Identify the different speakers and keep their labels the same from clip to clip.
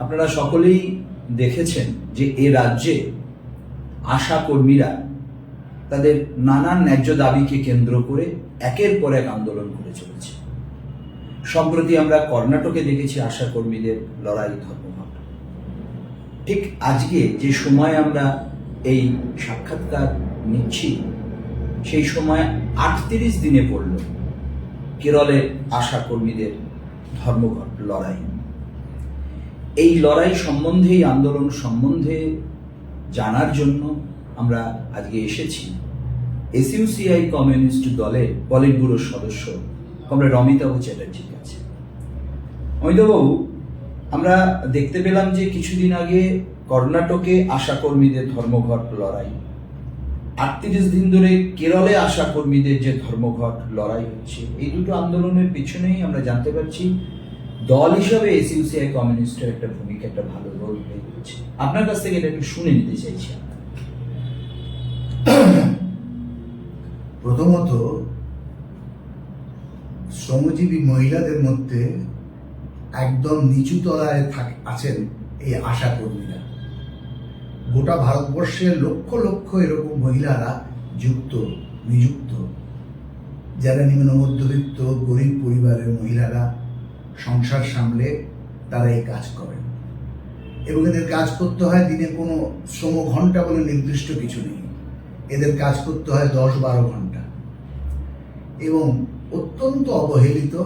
Speaker 1: আপনারা সকলেই দেখেছেন যে এ রাজ্যে আশা কর্মীরা তাদের নানান ন্যায্য দাবিকে কেন্দ্র করে একের পর এক আন্দোলন করে চলেছে। সম্প্রতি আমরা কর্ণাটকে দেখেছি আশা কর্মীদের লড়াই ধর্মঘট। ঠিক আজকে যে সময় আমরা এই সাক্ষাৎকার নিচ্ছি, সেই সময় আটত্রিশ দিনে পড়ল কেরলের আশা কর্মীদের ধর্মঘট লড়াই। এই লড়াই সম্বন্ধে, এই আন্দোলন সম্বন্ধে জানার জন্য আমরা আজকে এসেছি। এসইউসিআই কমিউনিস্ট দলের পলিট ব্যুরোর সদস্য কমরেড অমিতাভ চ্যাটার্জির কাছে। অমিতাভবাবু, আমরা দেখতে পেলাম যে কিছুদিন আগে কর্ণাটকে আশা কর্মীদের ধর্মঘট লড়াই। আটত্রিশ দিন ধরে কেরলে আশা কর্মীদের যে ধর্মঘট লড়াই হচ্ছে, এই দুটো আন্দোলনের পিছনেই আমরা জানতে পারছি দল হিসাবে এসইউসিআই কমিউনিস্টের একটা ভূমিকা, একটা ভালো রোল প্লে করছে। আপনার কাছ থেকে এটা একটু শুনে নিতে চাইছি
Speaker 2: প্রথমত, শ্রমজীবী মহিলাদের মধ্যে একদম নিচু তলায় থাক, আছেন এই আশা কর্মীরা। গোটা ভারতবর্ষের লক্ষ লক্ষ এরকম মহিলারা যুক্ত, নিযুক্ত। যারা নিম্ন মধ্যবিত্ত গরিব পরিবারের মহিলারা সংসার সামলে তারা এই কাজ করেন। এবং এদের কাজ করতে হয় দিনে কোনো শ্রম ঘণ্টা বলে নির্দিষ্ট কিছু নেই। এদের কাজ করতে হয় দশ বারো ঘণ্টা এবং অত্যন্ত অবহেলিত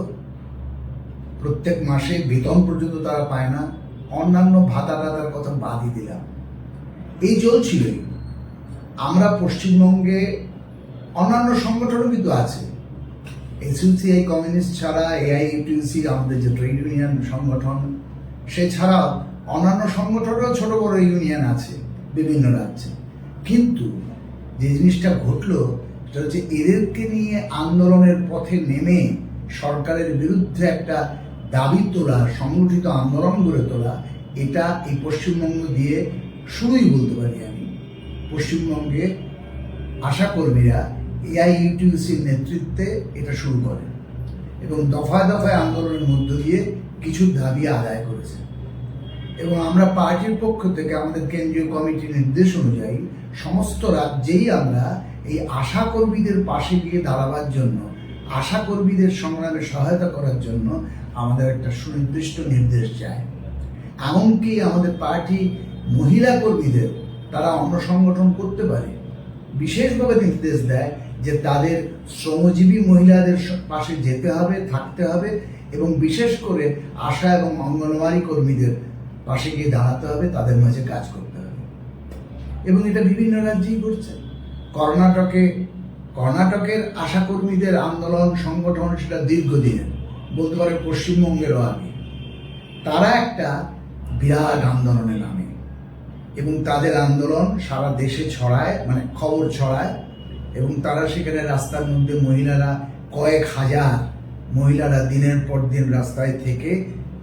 Speaker 2: প্রত্যেক মাসে বেতন পর্যন্ত তারা পায় না। অন্যান্য ভাতা টাতার কথা বাদই দিলাম। এই চলছিলই। আমরা পশ্চিমবঙ্গে অন্যান্য সংগঠনও কিন্তু আছে। এসইউসিআই কমিউনিস্ট ছাড়া এআইইউটিউসি আমাদের যে ট্রেড ইউনিয়ন সংগঠন সে ছাড়াও অন্যান্য সংগঠনেরও ছোট বড় ইউনিয়ন আছে, বিভিন্ন রাজ্যে। কিন্তু যে জিনিসটা ঘটলো, সেটা হচ্ছে এদেরকে নিয়ে আন্দোলনের পথে নেমে সরকারের বিরুদ্ধে একটা দাবি তোলা, সংগঠিত আন্দোলন গড়ে তোলা, এটা এই পশ্চিমবঙ্গ দিয়ে শুরুই বলতে পারি আমি। পশ্চিমবঙ্গে আশা কর্মীরা এআইইউটিউসির নেতৃত্বে এটা শুরু করে এবং দফায় দফায় আন্দোলনের মধ্য দিয়ে কিছু দাবি আদায় করেছে। এবং আমরা পার্টির পক্ষ থেকে আমাদের কেন্দ্রীয় কমিটির নির্দেশ অনুযায়ী সমস্ত রাজ্যেই আমরা এই আশা কর্মীদের পাশে গিয়ে দাঁড়াবার জন্য, আশা কর্মীদের সংগ্রামে সহায়তা করার জন্য আমাদের একটা সুনির্দিষ্ট নির্দেশ চায় এমনকি আমাদের পার্টি মহিলা কর্মীদের, তারা অন্য সংগঠন করতে পারে, বিশেষভাবে নির্দেশ দেয় যে তাদের শ্রমজীবী মহিলাদের পাশে যেতে হবে, থাকতে হবে এবং বিশেষ করে আশা এবং অঙ্গনওয়াড়ি কর্মীদের পাশে গিয়ে দাঁড়াতে হবে, তাদের মাঝে কাজ করতে হবে। এবং এটা বিভিন্ন রাজ্যেই করছে কর্ণাটকে, কর্ণাটকের আশা কর্মীদের আন্দোলন, সংগঠন সেটা দীর্ঘদিনের, বলতে পারে পশ্চিমবঙ্গেরও আগে। তারা একটা বিরাট আন্দোলনে নামে এবং তাদের আন্দোলন সারা দেশে ছড়ায় মানে খবর ছড়ায়। এবং তারা সেখানে রাস্তার মধ্যে মহিলারা কয়েক হাজার মহিলারা দিনের পর দিন রাস্তায় থেকে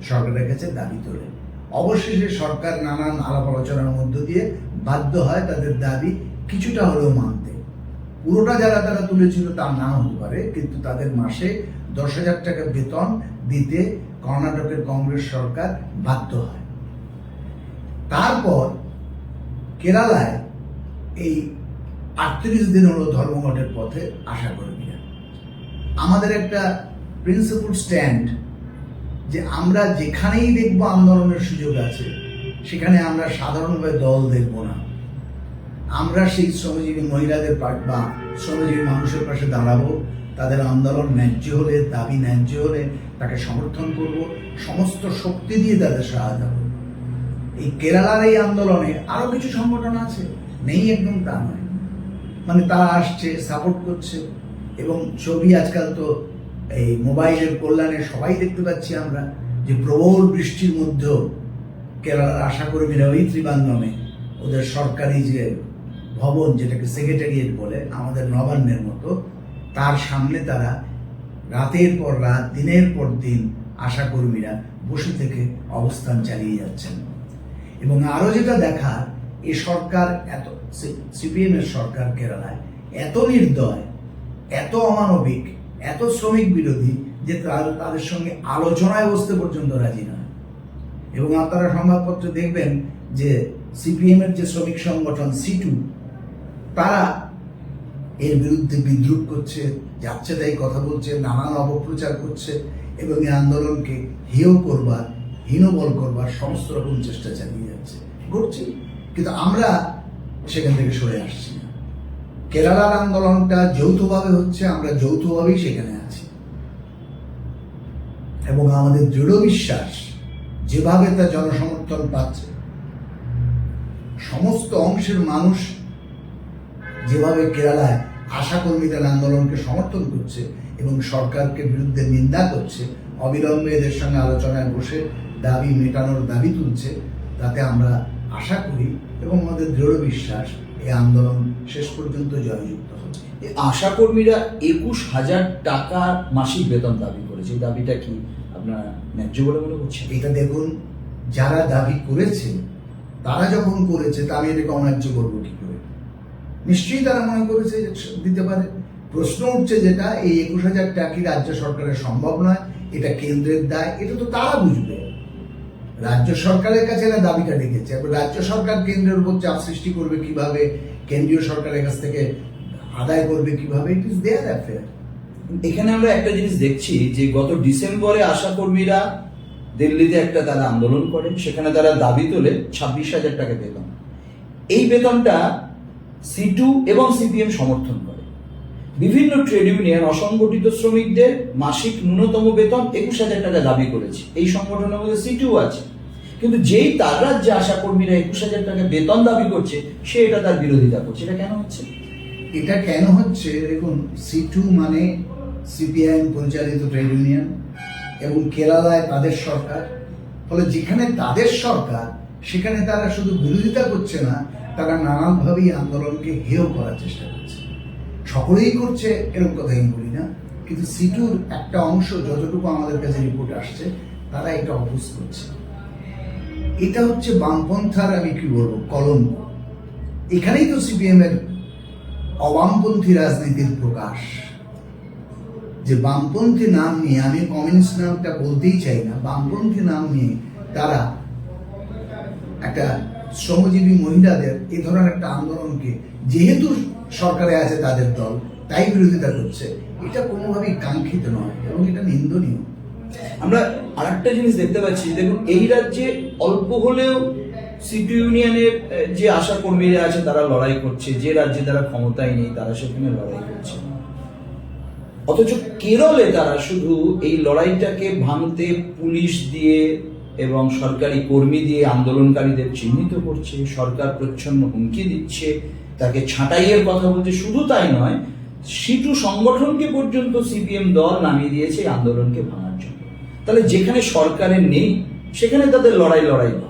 Speaker 2: সরকারের কাছে দাবি তোলে। অবশেষে সরকার নানান আলাপ আলোচনার মধ্য দিয়ে বাধ্য হয় তাদের দাবি কিছুটা হলেও মানতে। পুরোটা যারা তারা তুলেছিল তা না হতে পারে, কিন্তু তাদের মাসে দশ হাজার টাকা বেতন দিতে কর্ণাটকের কংগ্রেস সরকার বাধ্য হয়। তারপর কেরালায় এই আটত্রিশ দিন হলো ধর্মঘটের পথে আশা কর্মীরা আমাদের একটা প্রিন্সিপাল স্ট্যান্ড যে আমরা যেখানেই দেখব আন্দোলনের সুযোগ আছে, সেখানে আমরা সাধারণভাবে দল দেখব না। আমরা সেই শ্রমজীবী মহিলাদের বা শ্রমজীবী মানুষের পাশে দাঁড়াবো, তাদের আন্দোলন ন্যায্য হলে, দাবি ন্যায্য হলে তাকে সমর্থন করব, সমস্ত শক্তি দিয়ে তাদের সাহায্য করব। এই কেরালার এই আন্দোলনে আরও কিছু সংগঠন আছে, নেই একদম তা নয়। মানে তারা আসছে সাপোর্ট করছে এবং ছবি আজকাল তো এই মোবাইলের কল্যাণে সবাই দেখতে পাচ্ছি আমরা যে প্রবল বৃষ্টির মধ্যেও কেরালার আশা কর্মীরা ওই ত্রিবান্ধমে ওদের সরকারি যে ভবন যেটাকে সেক্রেটারিয়েট বলে, আমাদের নবান্নের মতো, তার সামনে তারা রাতের পর রাত, দিনের পর দিন আশা কর্মীরা বসে থেকে অবস্থান চালিয়ে যাচ্ছেন। এবং আরও যেটা দেখার এ সরকার এত সিপিএম এর সরকার কেরালায় এত নির্দয়, এত অমানবিক, এত শ্রমিক বিরোধী যে তারা, তাদের সঙ্গে আলোচনায় বসতে পর্যন্ত রাজি নয়। এবং আপনারা সংবাদপত্রে দেখবেন যে সিপিএম এর যে শ্রমিক সংগঠন সিটু, তারা এর বিরুদ্ধে বিদ্রুপ করছে, যাচ্ছে তাই কথা বলছে, নানান অপপ্রচার করছে এবং এই আন্দোলনকে হেয় করবার, হীনবল করবার সমস্ত রকম চেষ্টা চালিয়ে যাচ্ছে। ঘটছে কিন্তু আমরা সেখান থেকে সরে আসছি না। কেরালার আন্দোলনটা যৌথভাবে হচ্ছে, আমরা যৌথভাবেই সেখানে আছি। এবং আমাদের দৃঢ় বিশ্বাস, যেভাবে তা জনসমর্থন পাচ্ছে, সমস্ত অংশের মানুষ যেভাবে কেরালায় আশা কর্মীদের আন্দোলনকে সমর্থন করছে এবং সরকারকে বিরুদ্ধে নিন্দা করছে, অবিলম্বে এদের সঙ্গে আলোচনায় বসে দাবি মেটানোর দাবি তুলছে, তাতে আমরা আশা করি এবং আমাদের দৃঢ় বিশ্বাস এই আন্দোলন শেষ পর্যন্ত জয়যুক্ত হবে।
Speaker 1: এই আশা কর্মীরা একুশ হাজার টাকা মাসিক বেতন দাবি করেছে। এই দাবিটা কি আপনার ন্যায্য বলে মনে করছেন?
Speaker 2: এটা দেখুন যারা দাবি করেছে তারা যখন করেছে তা আমি এটাকে অন্যায্য করব কি করে? নিশ্চয়ই তারা মনে করেছে দিতে পারে। প্রশ্ন উঠছে যেটা এই একুশ হাজার টাকা কি রাজ্য সরকারের সম্ভব নয়? এটা কেন্দ্রের দায়। এটা তো তারা বুঝবে। রাজ্য সরকারের কাছে না দাবিটা রেখেছে এবার রাজ্য সরকার কেন্দ্রের উপর চাপ সৃষ্টি করবে কীভাবে? কেন্দ্রীয় সরকারের কাছ থেকে আদায় করবে কীভাবে? ইট ইজ দেয়ার অ্যাফেয়ার
Speaker 1: এখানে আমরা একটা জিনিস দেখছি যে গত ডিসেম্বরে আশা কর্মীরা দিল্লিতে একটা তারা আন্দোলন করে, সেখানে তারা দাবি তোলে ছাব্বিশ হাজার টাকা বেতন। এই বেতনটা সিটু এবং সিপিএম সমর্থন করে। বিভিন্ন ট্রেড ইউনিয়ন অসংগঠিত শ্রমিকদের মাসিক ন্যূনতম বেতন একুশ হাজার টাকা দাবি করেছে। এই সংগঠনের মধ্যে সিটু আছে। কিন্তু যেই তার রাজ্যে আশা কর্মীরা একুশ হাজার টাকা বেতন দাবি করছে, সে এটা তার বিরোধিতা করছে। এটা কেন হচ্ছে?
Speaker 2: এটা কেন হচ্ছে? দেখুন সিটু মানে সিপিআইএম পরিচালিত ট্রেড ইউনিয়ন এবং কেরালায় তাদের সরকার। ফলে যেখানে তাদের সরকার, সেখানে তারা শুধু বিরোধিতা করছে না, তারা নানানভাবেই আন্দোলনকে হেয় করার চেষ্টা করছে। সকলেই করছে, এরকম কথা আমি বলি না। কিন্তু সিটুর একটা অংশ যতটুকু আমাদের কাছে রিপোর্ট আসছে, তারা এটা অপোজ করছে। এটা হচ্ছে বামপন্থার, আমি কি বলব, কলঙ্ক। এখানেই তো সিপিএম এর অবামপন্থী রাজনীতির প্রকাশ। যে বামপন্থী নাম নিয়ে, আমি কমিউনিস্ট নামটা বলতেই চাই না, বামপন্থী নাম নিয়ে তারা একটা শ্রমজীবী মহিলাদের এ ধরনের একটা আন্দোলনকে যেহেতু সরকারে আছে তাদের দল, তাই বিরোধিতা করছে। এটা কোনোভাবেই কাঙ্ক্ষিত নয় এবং এটা নিন্দনীয়।
Speaker 1: আমরা আরেকটা জিনিস দেখতে পাচ্ছি, দেখুন, এই রাজ্যে অল্প হলেও সিটি ইউনিয়নের যে আশা কর্মীরা আছে, তারা লড়াই করছে। যে রাজ্যে তারা ক্ষমতায় নেই, তারা সেখানে লড়াই করছে। অথচ কেরলে তারা শুধু এই লড়াইটাকে ভাঙতে পুলিশ দিয়ে এবং সরকারি কর্মী দিয়ে আন্দোলনকারীদের চিহ্নিত করছে, সরকার প্রচ্ছন্ন হুমকি দিচ্ছে তাকে ছাঁটাইয়ের কথা বলছে, শুধু তাই নয়, সিটু সংগঠনকে পর্যন্ত সিপিএম দল নামিয়ে দিয়েছে আন্দোলনকে ভাঙার জন্য। তাহলে যেখানে সরকারের নেই, সেখানে তাদের লড়াই লড়াই না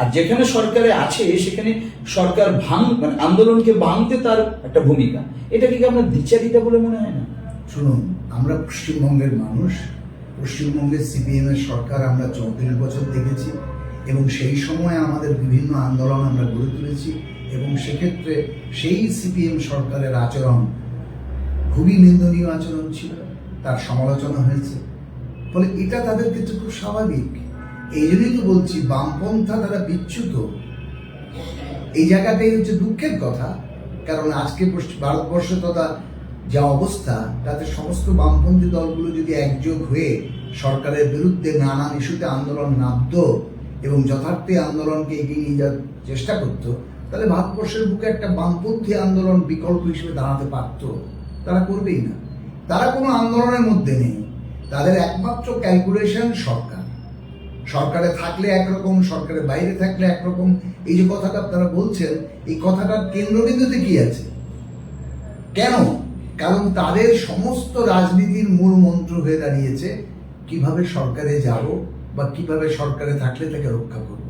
Speaker 1: আর যেখানে সরকারে আছে, সেখানে সরকার ভাঙ মানে আন্দোলনকে ভাঙতে তার একটা ভূমিকা। এটাকে কি আপনার দ্বিচারিতা বলে মনে হয় না?
Speaker 2: শুনুন, আমরা পশ্চিমবঙ্গের মানুষ, পশ্চিমবঙ্গের সিপিএম এর সরকার আমরা চৌত্রিশ বছর দেখেছি, এবং সেই সময় আমাদের বিভিন্ন আন্দোলন আমরা গড়ে তুলেছি। এবং সেক্ষেত্রে সেই সিপিএম সরকারের আচরণ খুবই নিন্দনীয় আচরণ ছিল, তার সমালোচনা হয়েছে। ফলে এটা তাদের ক্ষেত্রে খুব স্বাভাবিক। এই জন্যই তো বলছি, বামপন্থা তারা বিচ্যুত। এই জায়গাটাই হচ্ছে দুঃখের কথা, কারণ আজকে ভারতবর্ষে তথা যা অবস্থা, তাতে সমস্ত বামপন্থী দলগুলো যদি একযোগ হয়ে সরকারের বিরুদ্ধে নানান ইস্যুতে আন্দোলন নামত এবং যথার্থে আন্দোলনকে এগিয়ে নিয়ে যাওয়ার চেষ্টা করতো তাহলে ভারতবর্ষের বুকে একটা বামপন্থী আন্দোলন বিকল্প হিসেবে দাঁড়াতে পারতো, তারা করবেই না। তারা কোনো আন্দোলনের মধ্যে নেই। তাদের একমাত্র ক্যালকুলেশন সরকার। সরকারে থাকলে একরকম সরকারের বাইরে থাকলে একরকম। এই যে কথাটা আপনারা বলছেন, এই কথাটার কেন্দ্রবিন্দুতে কি আছে? কেন? কারণ তাদের সমস্ত রাজনীতির মূল মন্ত্র হয়ে দাঁড়িয়েছে, কীভাবে সরকারে যাব বা কীভাবে সরকারে থাকলে তাকে রক্ষা করব।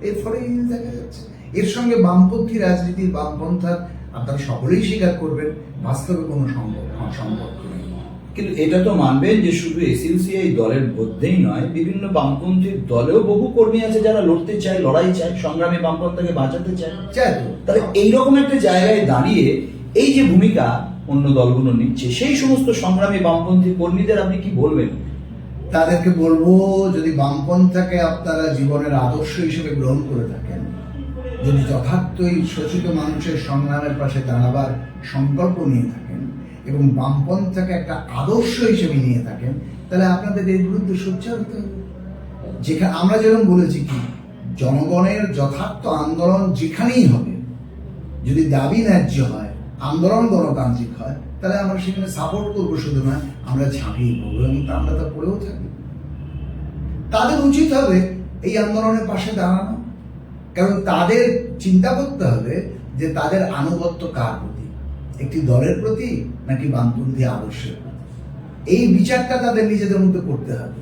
Speaker 2: এর ফলে দেখা যাচ্ছে। এর সঙ্গে বামপন্থী রাজনীতির বামপন্থার আপনারা সকলেই স্বীকার করবেন বাস্তবে কোনো সম্পর্ক নেই
Speaker 1: কিন্তু এটা তো মানবেন যে শুধু এসইউসিআই দলের মধ্যেই নয় বিভিন্ন বামপন্থী দলেও বহু কর্মী আছে যারা লড়তে চায় লড়াই চায় সংগ্রামী বামপন্থাকে বাঁচাতে চায়।
Speaker 2: চাই তো।
Speaker 1: তাহলে এইরকম একটা জায়গায় দাঁড়িয়ে এই যে ভূমিকা অন্য দলগুলো নিচ্ছে সেই সমস্ত সংগ্রামী বামপন্থী কর্মীদের আপনি কি বলবেন?
Speaker 2: তাদেরকে বলব যদি বামপন্থাকে আপনারা জীবনের আদর্শ হিসেবে গ্রহণ করে থাকেন যদি যথার্থই শোষিত মানুষের সংগ্রামের পাশে দাঁড়াবার সংকল্প নিয়ে থাকেন এবং বামপন্থাকে একটা আদর্শ হিসেবে নিয়ে থাকেন, তাহলে আপনাদের এর বিরুদ্ধে সোচ্চার হতে হবে যেখানে আমরা যেরকম বলেছি কি, জনগণের যথার্থ আন্দোলন যেখানেই হবে, যদি দাবি ন্যায্য হয়, আন্দোলন গণতান্ত্রিক হয়, তাহলে আমরা সেখানে সাপোর্ট করব শুধু না আমরা ঝাঁপিয়ে পড়ব এবং তা আমরা তা পড়েও থাকি। তাদের উচিত হবে এই আন্দোলনের পাশে দাঁড়ানো। কারণ তাদের চিন্তা করতে হবে যে তাদের আনুগত্য কার প্রতি? একটি দলের প্রতি নাকি বামপন্থী আদর্শের প্রতি? এই বিচারটা তাদের নিজেদের মধ্যে করতে হবে।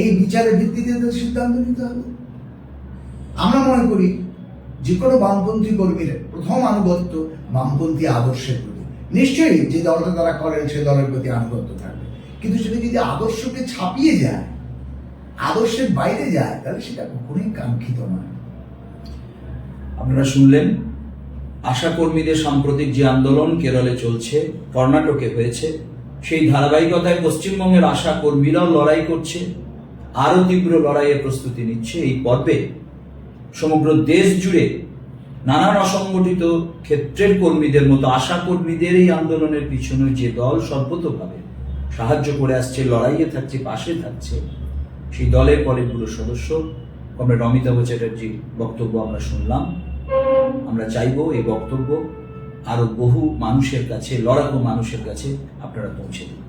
Speaker 2: এই বিচারের ভিত্তিতে তাদের সিদ্ধান্ত নিতে হবে। আমরা মনে করি যে কোনো বামপন্থী কর্মীর প্রথম আনুগত্য বামপন্থী আদর্শের প্রতি। নিশ্চয়ই যে দলটা তারা করেন, সে দলের প্রতি আনুগত্য থাকবে। কিন্তু সেটা যদি আদর্শকে ছাপিয়ে যায়, আদর্শের বাইরে যায়, তাহলে সেটা কখনোই কাঙ্ক্ষিত নয়।
Speaker 1: আপনারা শুনলেন আশা কর্মীদের সাম্প্রতিক যে আন্দোলন কেরলে চলছে, কর্ণাটকে হয়েছে, সেই ধারাবাহিকতায় পশ্চিমবঙ্গের আশা কর্মীরাও লড়াই করছে, আরও তীব্র লড়াইয়ের প্রস্তুতি নিচ্ছে এই পর্বে। সমগ্র দেশ জুড়ে নানান অসংগঠিত ক্ষেত্রের কর্মীদের মতো আশা কর্মীদের এই আন্দোলনের পিছনে যে দল সর্বতভাবে সাহায্য করে আসছে, লড়াইয়ে থাকছে, পাশে থাকছে, সেই দলের পলিটগুলো সদস্য কমরেড অমিতাভ চ্যাটার্জির বক্তব্য আমরা শুনলাম। আমরা চাইব এই বক্তব্য আরও বহু মানুষের কাছে লড়াকু মানুষের কাছে আপনারা পৌঁছে দিন